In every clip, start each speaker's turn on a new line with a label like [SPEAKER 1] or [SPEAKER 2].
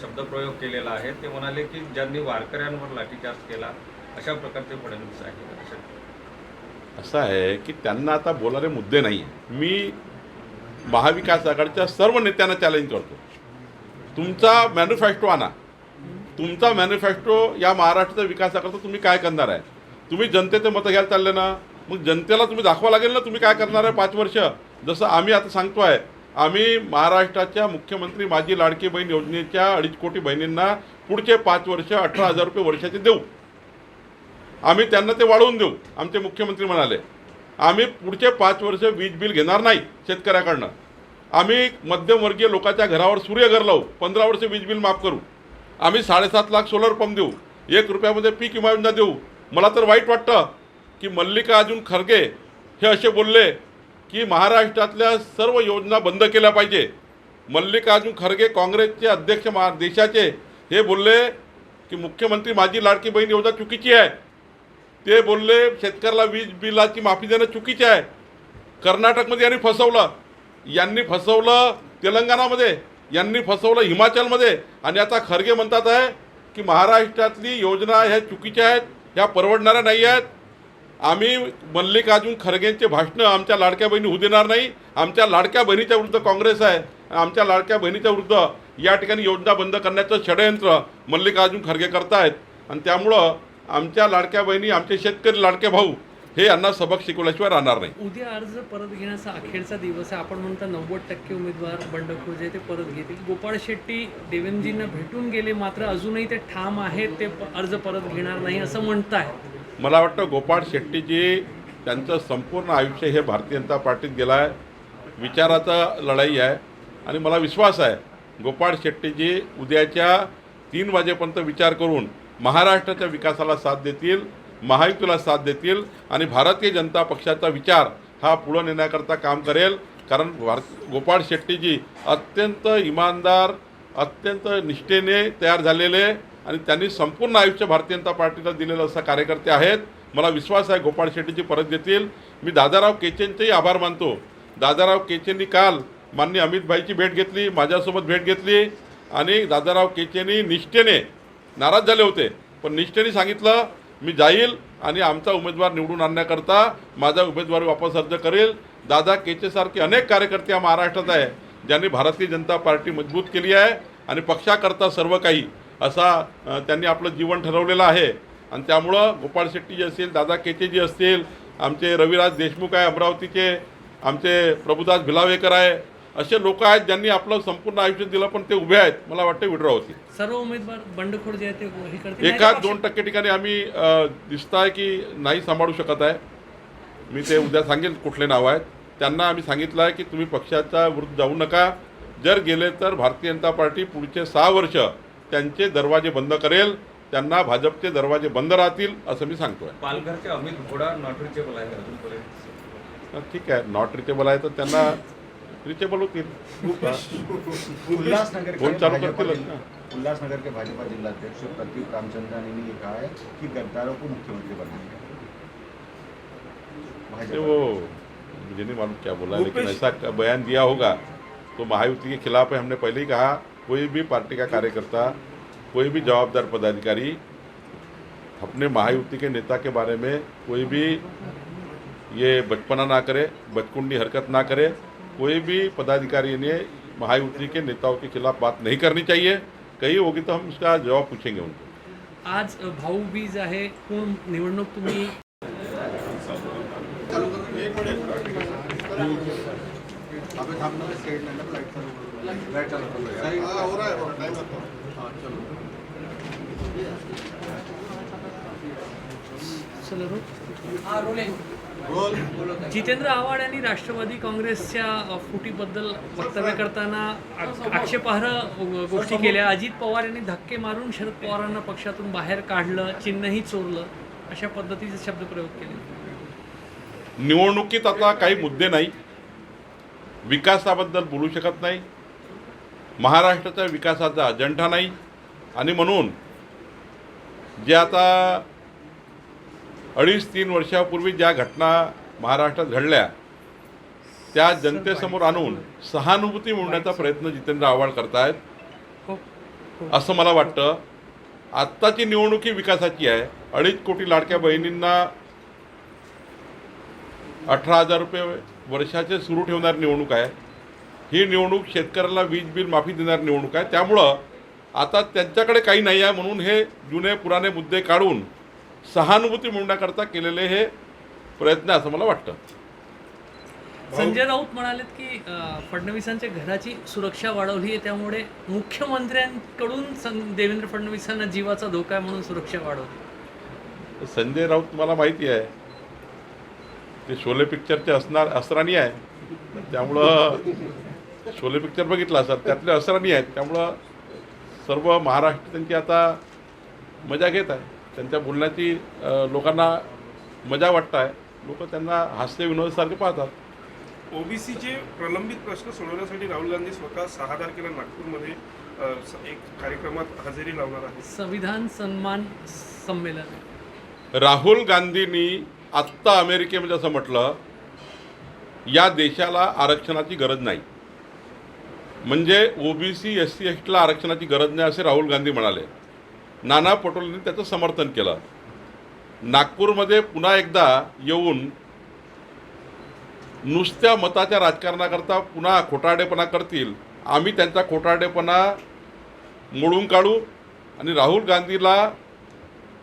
[SPEAKER 1] शब्दप्रयोग केलेला आहे. ते म्हणाले की ज्यांनी वारकऱ्यांवर लाठीचार्ज केला अशा प्रकारचे फडणवीस आहेत
[SPEAKER 2] असं आहे की त्यांना आता बोलायला मुद्दे नाही मी महाविकास आघाडीच्या सर्व नेत्यांना चॅलेंज करतो. तुमचा मॅन्युफॅक्टो आणा. तुमचा मॅन्युफॅक्टो या महाराष्ट्राच्या विकासाकरता तुम्ही काय करणार आहे? तुम्ही जनतेचे मतं घ्यायला चालले ना? मग जनतेला तुम्ही दाखवा लागेल ना तुम्ही काय करणार आहे पाच वर्ष? जसं आम्ही आता सांगतो आहे आम्ही महाराष्ट्राच्या मुख्यमंत्री माझी लाडकी बहीण योजनेच्या अडीच कोटी बहिणींना पुढचे पाच वर्ष अठरा हजार रुपये वर्षाचे देऊ. आम्ही त्यांना ते वाढवून देऊ आमचे मुख्यमंत्री म्हणाले. आम्ही पुढचे पाच वर्ष वीज बिल घेणार नाही शेतकऱ्याकडनं. आम्ही मध्यमवर्गीय लोकांच्या घरावर सूर्यघर लावू पंधरा वर्ष वीज बिल माफ करू. आम्ही साडेसात लाख सोलर पंप देऊ एक रुपयामध्ये पीक विमा योजना देऊ. मला तर वाईट वाटतं की मल्लिकार्जुन खरगे हे असे बोलले की महाराष्ट्रातल्या सर्व योजना बंद केल्या पाहिजे. मल्लिकार्जुन खरगे काँग्रेसचे अध्यक्ष महा देशाचे हे बोलले की मुख्यमंत्री माझी लाडकी बहीण योजना चुकीची आहे. ते बोलले शेतकऱ्याला वीज बिलाची माफी देणं चुकीचे आहे. कर्नाटकमध्ये यांनी फसवलं. यांनी फसवलं तेलंगणामध्ये यांनी फसवलं हिमाचलमध्ये. आणि आता खरगे म्हणतात आहे की महाराष्ट्रातली योजना ह्या चुकीच्या आहेत ह्या परवडणाऱ्या नाही आहेत. आम्ही मल्लिकार्जुन खरगेंचे भाषणं आमच्या लाडक्या बहिणी होऊ देणार नाही. आमच्या लाडक्या बहिणीच्या विरुद्ध काँग्रेस आहे. आमच्या लाडक्या बहिणीच्या विरुद्ध या ठिकाणी योजना बंद करण्याचं षडयंत्र मल्लिकार्जुन खरगे करतायत. आणि त्यामुळं आमच्या लाडक्या बहिणी आमचे शेतकरी लाडके भाऊ हे यांना सबक शिकवल्याशिवाय राहणार नाही.
[SPEAKER 3] उद्या अर्ज परत घेण्याचा अखेरचा दिवस आहे. आपण म्हणता नव्वद टक्के उमेदवार बंडखोर जे ते परत घेतील. गोपाळ शेट्टी देवेंद्रजींना भेटून गेले मात्र अजूनही ते ठाम आहेत. ते अर्ज परत घेणार नाही असं म्हणतायत.
[SPEAKER 2] मला वाटतं गोपाळ शेट्टीजी त्यांचं संपूर्ण आयुष्य हे भारतीय जनता पार्टीत गेलं आहे विचाराचा लढाई आहे. आणि मला विश्वास आहे गोपाळ शेट्टीजी उद्याच्या तीन वाजेपर्यंत विचार करून महाराष्ट्राच्या विकासाला साथ देतील महायुतीला साथ देतील आणि भारतीय जनता पक्षाचा विचार हा पुढं नेण्याकरता काम करेल. कारण भारत गोपाळ शेट्टीजी अत्यंत इमानदार अत्यंत निष्ठेने तयार झालेले आणि त्यांनी संपूर्ण आयुष्य भारतीय जनता पार्टीला दिलेलं असं कार्यकर्ते आहेत. मला विश्वास आहे गोपाळ शेट्टीची परत देतील. मी दादाराव केचेंचेही आभार मानतो. दादाराव केचेंनी काल माननीय अमितभाईची भेट घेतली माझ्यासोबत भेट घेतली आणि दादाराव केचेंनी निष्ठेने नाराज झाले होते. पण निष्ठेने सांगितलं मी जाईल आणि आमचा उमेदवार निवडून आणण्याकरता माझा उमेदवारी वापस अर्ज करेल. दादा केचेसारखे अनेक कार्यकर्ते या महाराष्ट्रात आहे ज्यांनी भारतीय जनता पार्टी मजबूत केली आहे आणि पक्षाकरता सर्व काही असा त्यांनी आपलं जीवन ठरवलेलं आहे. आणि त्यामुळं गोपाळ शेट्टी जी असतील दादा केचेजी असतील आमचे रविराज देशमुख आहे अमरावतीचे आमचे प्रभुदास भिलावेकर आहे असे लोक आहेत ज्यांनी आपलं संपूर्ण आयुष्य दिलं पण ते उभे आहेत. मला वाटतं विड्रॉ होतील.
[SPEAKER 3] सर्व उमेदवार बंडखोर जे आहेत ते
[SPEAKER 2] एका दोन टक्के ठिकाणी आम्ही दिसत आहे की नाही सांभाळू शकत आहे. मी ते उद्या सांगेल कुठले नाव आहेत. त्यांना आम्ही सांगितलं आहे की तुम्ही पक्षाच्या विरुद्ध जाऊ नका. जर गेले तर भारतीय जनता पार्टी पुढचे सहा वर्ष त्यांचे दरवाजे बंद करेल त्यांना भाजपचे दरवाजे बंद राहतील असं मी सांगतोय.
[SPEAKER 1] पालघरचे अमित घोडा नॉट रिचेबल आहे
[SPEAKER 2] ठीक आहे नॉट रिचेबल आहे तर त्यांना रिचेबल होतील.
[SPEAKER 4] उल्लासनगर के
[SPEAKER 2] फोन चालू
[SPEAKER 4] भाजपा
[SPEAKER 2] करतील.
[SPEAKER 4] जिला- उल्लासनगर के भाजपा जिलाध्यक्ष प्रदीप रामचंद्रन ने ये कहा है कि गद्दारों को मुख्यमंत्री बनाएंगे
[SPEAKER 2] वो मुझे नहीं मालूम क्या बोला लेकिन ऐसा बयान दिया होगा तो महायुति के खिलाफ है हमने पहले ही कहा कोई भी पार्टी का कार्यकर्ता, कोई भी जवाबदार पदाधिकारी, अपने महायुति के नेता के बारे में कोई भी ये बचपना ना करे, बचकुंडी हरकत ना करे, कोई भी पदाधिकारी ने महायुति के नेताओं के खिलाफ बात नहीं करनी चाहिए। कही होगी तो हम उसका जवाब पूछेंगे उनको।
[SPEAKER 3] आज भाऊबीज आहे, कोण निवडणूक तुम्ही चला रो. जितेंद्र आव्हाड यांनी राष्ट्रवादी काँग्रेसच्या फुटीबद्दल वक्तव्य करताना आक्षेपार्ह गोष्टी केल्या. अजित पवार यांनी धक्के मारून शरद पवारांना पक्षातून बाहेर काढलं चिन्हही चोरलं. अशा पद्धतीचे शब्दप्रयोग केले.
[SPEAKER 2] निवडणुकीत आता काही मुद्दे नाही. विकासाबद्दल बोलू शकत नाही. महाराष्ट्राच्या विकासाचा अजेंडा नाही. आणि म्हणून जे आता अडीच तीन वर्षापूर्वी ज्या घटना महाराष्ट्रात घडल्या त्या जनतेसमोर आणून सहानुभूती मिळवण्याचा प्रयत्न जितेंद्र आव्हाड करतायत. असं मला वाटतं आत्ताची निवडणूक ही विकासाची आहे. अडीच कोटी लाडक्या बहिणींना अठरा हजार रुपये वर्षाचे सुरू ठेवणारी निवडणूक आहे. ही निवडणूक शेतकऱ्याला वीज बिल माफी देणारी निवडणूक आहे. त्यामुळं आता त्यांच्याकडे काही नाही आहे म्हणून हे जुने पुराणे मुद्दे काढून सहानुभूती मिळवण्याकरता केलेले हे प्रयत्न असं मला वाटतं.
[SPEAKER 3] संजय राऊत म्हणालेत की फडणवीसांच्या घराची सुरक्षा वाढवली आहे. त्यामुळे मुख्यमंत्र्यांकडून देवेंद्र फडणवीसांना जीवाचा धोका आहे म्हणून सुरक्षा वाढवली.
[SPEAKER 2] संजय राऊत तुम्हाला माहिती आहे. ते शोले पिक्चरचे असणार असराणी आहे. त्यामुळं शोले पिक्चर बघितला सर त्यातले असराणी आहेत. त्यामुळं सर्व महाराष्ट्र त्यांची आता मजा घेत आहे. त्यांच्या बोलण्याची लोकांना मजा वाटत आहे. लोक त्यांना हास्य विनोदासारखे पाहतात.
[SPEAKER 5] ओबीसीचे प्रलंबित प्रश्न सोडवण्यासाठी राहुल गांधी स्वतः सहा तारखेला नागपूरमध्ये एक कार्यक्रमात हजेरी लावणार आहेत.
[SPEAKER 3] संविधान सन्मान संमेलन.
[SPEAKER 2] राहुल गांधींनी आत्ता अमेरिकेमध्ये असं म्हटलं या देशाला आरक्षणाची गरज नाही. म्हणजे ओबीसी एस सी एस टीला आरक्षणाची गरज नाही असे राहुल गांधी म्हणाले. नाना पटोलेंनी त्याचं समर्थन केलं. नागपूरमध्ये पुन्हा एकदा येऊन नुसत्या मताच्या राजकारणाकरता पुन्हा खोटारडेपणा करतील. आम्ही त्यांचा खोटारडेपणा मोडून काढू. आणि राहुल गांधीला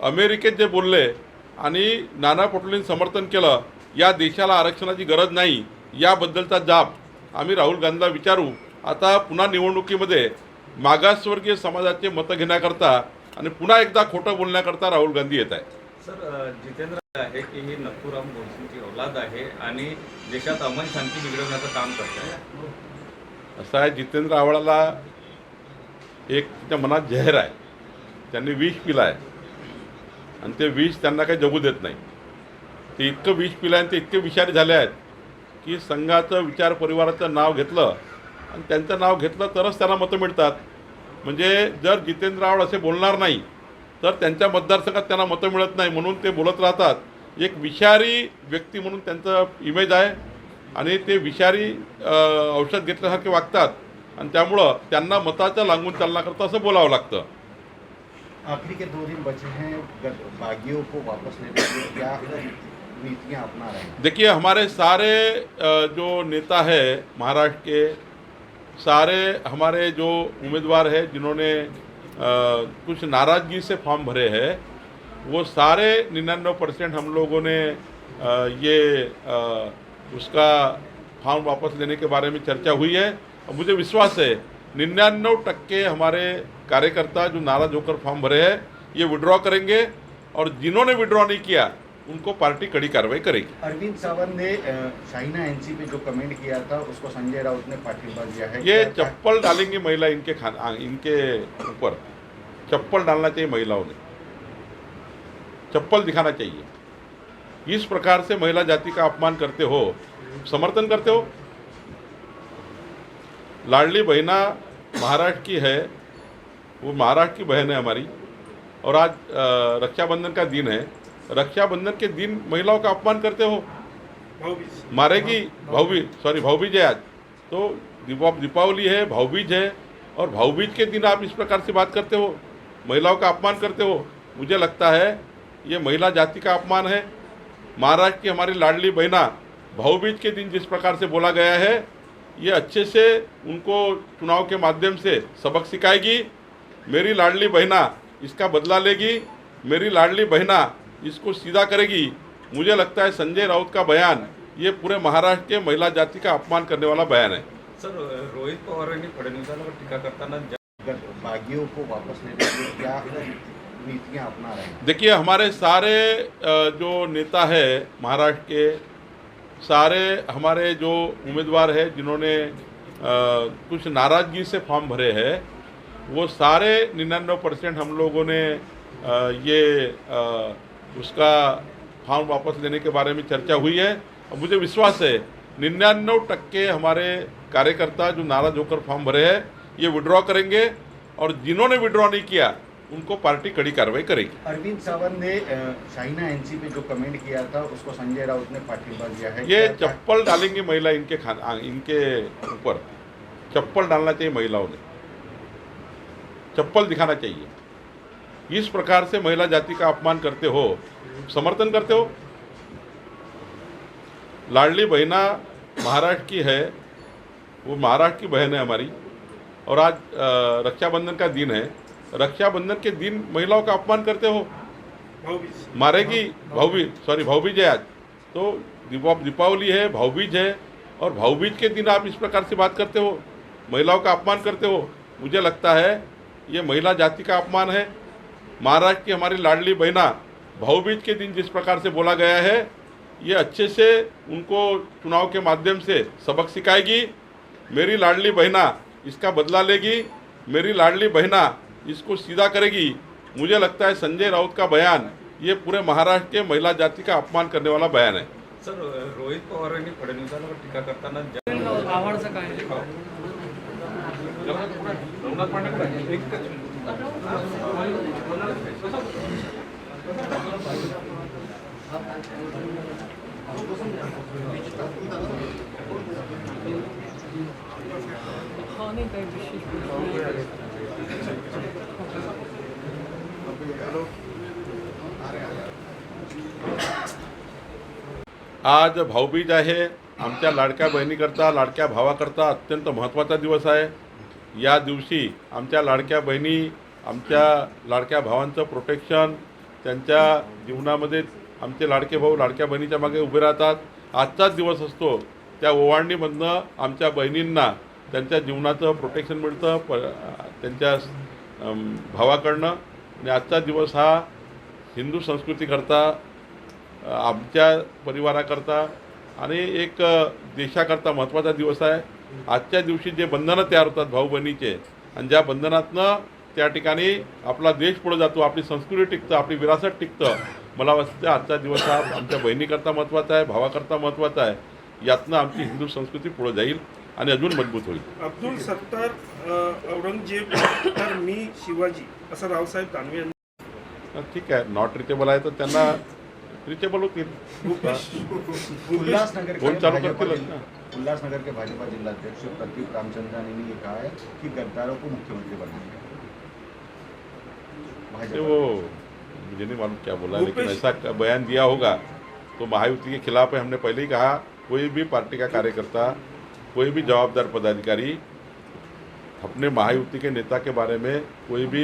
[SPEAKER 2] अमेरिकेत जे बोलले आणि नाना पटोलेंनी समर्थन केलं या देशाला आरक्षणाची गरज नाही याबद्दलचा जाब आम्ही राहुल गांधीला विचारू. आता पुन्हा निवडणुकीमध्ये मागासवर्गीय समाजाचे मतं घेण्याकरता आणि पुन्हा एकदा खोटं बोलण्याकरता राहुल गांधी येत आहे
[SPEAKER 1] सर जितेंद्र आहे की ही नथुराम गोडसेंची औलाद आहे आणि देशात अमन शांती बिघडवण्याचं काम करत आहे?
[SPEAKER 2] असं आहे जितेंद्र आव्हाडाला एक त्याच्या मनात जहर आहे. त्यांनी विष पिलं आहे आणि ते विष त्यांना काही जगू देत नाही. ते इतकं विष पिलं आणि ते इतके विषारी झाले आहेत की संघाचं विचार परिवाराचं नाव घेतलं आणि त्यांचं नाव घेतलं तरच त्यांना मतं मिळतात. म्हणजे जर जितेंद्र आवड असे बोलणार नाही तर त्यांच्या मतदारसंघात त्यांना मतं मिळत नाही म्हणून ते बोलत राहतात. एक विषारी व्यक्ती म्हणून त्यांचं इमेज आहे आणि ते विषारी औषध घेतल्यासारखे वागतात. आणि त्यामुळं त्यांना मताचं लागून चालण्याकरता असं बोलावं लागतं.
[SPEAKER 4] आखिरी के दो दिन बचे हैं बागियों को वापस लेने के लिए क्या नीतियाँ अपना रहे
[SPEAKER 2] देखिए, हमारे सारे जो नेता है महाराष्ट्र के, सारे हमारे जो उम्मीदवार है जिन्होंने कुछ नाराज़गी से फॉर्म भरे हैं, वो सारे निन्यानवे परसेंट हम लोगों ने ये उसका फॉर्म वापस लेने के बारे में चर्चा हुई है। मुझे विश्वास है निन्यानवे टक्के हमारे कार्यकर्ता जो नाराज़ होकर फॉर्म भरे हैं ये विड्रॉ करेंगे और जिन्होंने विड्रॉ नहीं किया उनको पार्टी कड़ी कार्रवाई करेगी।
[SPEAKER 4] अरविंद सावंत ने शाहीना एनसी पे जो कमेंट किया था उसको संजय राउत ने पाठिंबा दिया है।
[SPEAKER 2] ये चप्पल डालेंगी महिला इनके खान इनके ऊपर। चप्पल डालना चाहिए महिलाओं ने। चप्पल दिखाना चाहिए। इस प्रकार से महिला जाति का अपमान करते हो समर्थन करते हो? लाडली बहना महाराष्ट्र की है वो महाराष्ट्र की बहन है हमारी। और आज रक्षाबंधन का दिन है। रक्षाबंधन के दिन महिलाओं का अपमान करते हो? मारेगी? भाऊबीज सॉरी भाऊबीज है आज। तो दीपा दीपावली है भाऊबीज है। और भाऊबीज के दिन आप इस प्रकार से बात करते हो? महिलाओं का अपमान करते हो? मुझे लगता है ये महिला जाति का अपमान है। महाराष्ट्र की हमारी लाडली बहना भाऊबीज के दिन जिस प्रकार से बोला गया है ये अच्छे से उनको चुनाव के माध्यम से सबक सिखाएगी। मेरी लाडली बहना इसका बदला लेगी। मेरी लाडली बहना इसको सीधा करेगी। मुझे लगता है संजय राउत का बयान ये पूरे महाराष्ट्र के महिला जाति का अपमान करने वाला बयान है।
[SPEAKER 1] सर रोहित पवार यांनी फडणवीसांवर टीका करताना
[SPEAKER 4] बागियों को वापस लेने के लिए क्या नीतियाँ अपना रहे
[SPEAKER 2] देखिए हमारे सारे जो नेता है महाराष्ट्र के सारे हमारे जो उम्मीदवार हैं जिन्होंने कुछ नाराज़गी से फॉर्म भरे हैं वो सारे निन्यानवे परसेंट हम लोगों ने अ, ये अ, उसका फॉर्म वापस लेने के बारे में चर्चा हुई है। और मुझे विश्वास है निन्यानवे टक्के हमारे कार्यकर्ता जो नाराज़ होकर फॉर्म भरे हैं ये विड्रॉ करेंगे और जिन्होंने विड्रॉ नहीं किया उनको पार्टी कड़ी कार्रवाई करेगी।
[SPEAKER 4] अरविंद सावंत ने शाहीना एनसी पे जो कमेंट किया था उसको संजय राउत ने पाठिंबा दिया है।
[SPEAKER 2] ये चप्पल डालेंगी महिला इनके खान इनके ऊपर। चप्पल डालना चाहिए महिलाओं ने। चप्पल दिखाना चाहिए। इस प्रकार से महिला जाति का अपमान करते हो समर्थन करते हो? लाडली बहना महाराष्ट्र की है वो महाराष्ट्र की बहन है हमारी। और आज रक्षाबंधन का दिन है। रक्षाबंधन के दिन महिलाओं का अपमान करते हो? मारेगी? भाऊबीज सॉरी भाऊबीज है आज। तो दीपा दीपावली है भाऊबीज है और भाऊबीज के दिन आप इस प्रकार से बात करते हो? महिलाओं का अपमान करते हो? मुझे लगता है ये महिला जाति का अपमान है। महाराष्ट्र की हमारी लाडली बहना भाऊबीज के दिन जिस प्रकार से बोला गया है ये अच्छे से उनको चुनाव के माध्यम से सबक सिखाएगी। मेरी लाडली बहना इसका बदला लेगी। मेरी लाडली बहना इसको सीधा करेगी। मुझे लगता है संजय राउत का बयान ये पूरे महाराष्ट्र के महिला जाति का अपमान करने वाला बयान है।
[SPEAKER 1] सर रोहित पवार यांनी फडणवीसांवर टीका करताना
[SPEAKER 3] आव्हाडचं काय आहे? नाही काही विशेष
[SPEAKER 2] आज भाऊबीज आहे. आमच्या लाडक्या बहिणीकरता लाडक्या भावाकरता अत्यंत महत्त्वाचा दिवस आहे. या दिवशी आमच्या लाडक्या बहिणी आमच्या लाडक्या भावांचं प्रोटेक्शन त्यांच्या जीवनामध्ये आमचे लाडके भाऊ लाडक्या बहिणीच्या मागे उभे राहतात. आजचाच दिवस असतो. त्या ओवाळणीमधनं आमच्या बहिणींना त्यांच्या जीवनाचं प्रोटेक्शन मिळतं प त्यांच्या भावाकडनं. आणि आजचा दिवस हा हिंदू संस्कृतीकरता आमच्या परिवाराकरता आणि एक देशाकरता महत्त्वाचा दिवस आहे. आजच्या दिवशी जे बंधनं तयार होतात भाऊ बहिणीचे आणि ज्या बंधनातनं त्या ठिकाणी आपला देश पुढे जातो आपली संस्कृती टिकतं आपली विरासत टिकतं. मला वाटतं आजचा दिवस हा आमच्या बहिणीकरता महत्त्वाचा आहे भावाकरता महत्त्वाचा आहे. यातनं आमची हिंदू संस्कृती पुढे जाईल. आणि अजून मजबूत होईल.
[SPEAKER 5] अब्दुल सत्तार अ, औरंगजेब तर मी शिवाजी असं रावसाहेब दानवे यांनी
[SPEAKER 2] ठीक आहे. नॉट रिचेबल आहे तर त्यांना रिचेबल होतील.
[SPEAKER 5] भूपेश
[SPEAKER 4] उल्लासनगर के
[SPEAKER 2] चालू
[SPEAKER 4] भाजपा
[SPEAKER 2] करते
[SPEAKER 4] जिला-
[SPEAKER 2] लोग
[SPEAKER 4] उल्लासनगर के भाजपा जिलाध्यक्ष प्रदीप रामचंद्रानी ने ये कहा है कि गद्दारों को मुख्यमंत्री बनाएंगे भाजपा
[SPEAKER 2] वो मुझे नहीं मालूम क्या बोला लेकिन
[SPEAKER 5] भूपेश-
[SPEAKER 2] ऐसा क- बयान दिया होगा तो महायुति के खिलाफ है हमने पहले ही कहा कोई भी पार्टी का कार्यकर्ता कोई भी जवाबदार पदाधिकारी अपने महायुति के नेता के बारे में कोई भी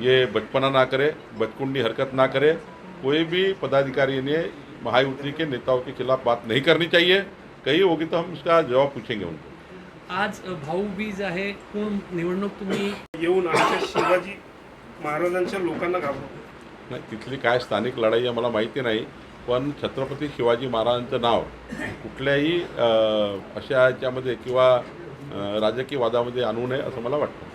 [SPEAKER 2] ये बचपना ना करे बचकुंडी हरकत ना करे कोई भी पदाधिकारी ने महायुति के नेताओं के खिलाफ बात नहीं करनी चाहिए। कही होगी तो हम उसका जवाब पूछेंगे उनको।
[SPEAKER 3] आज भाऊबीज आहे कोण निवडणूक तुम्ही?
[SPEAKER 5] येऊन आमच्या शिवाजी महाराजांच्या लोकांना घाबरतो
[SPEAKER 2] नाही तिथली काय स्थानिक लढाई आहे मला माहिती नाही. पण छत्रपती शिवाजी महाराजांचं नाव कुठल्याही अशा याच्यामध्ये किंवा राजकीय वादामध्ये आणू नये असं मला वाटतं.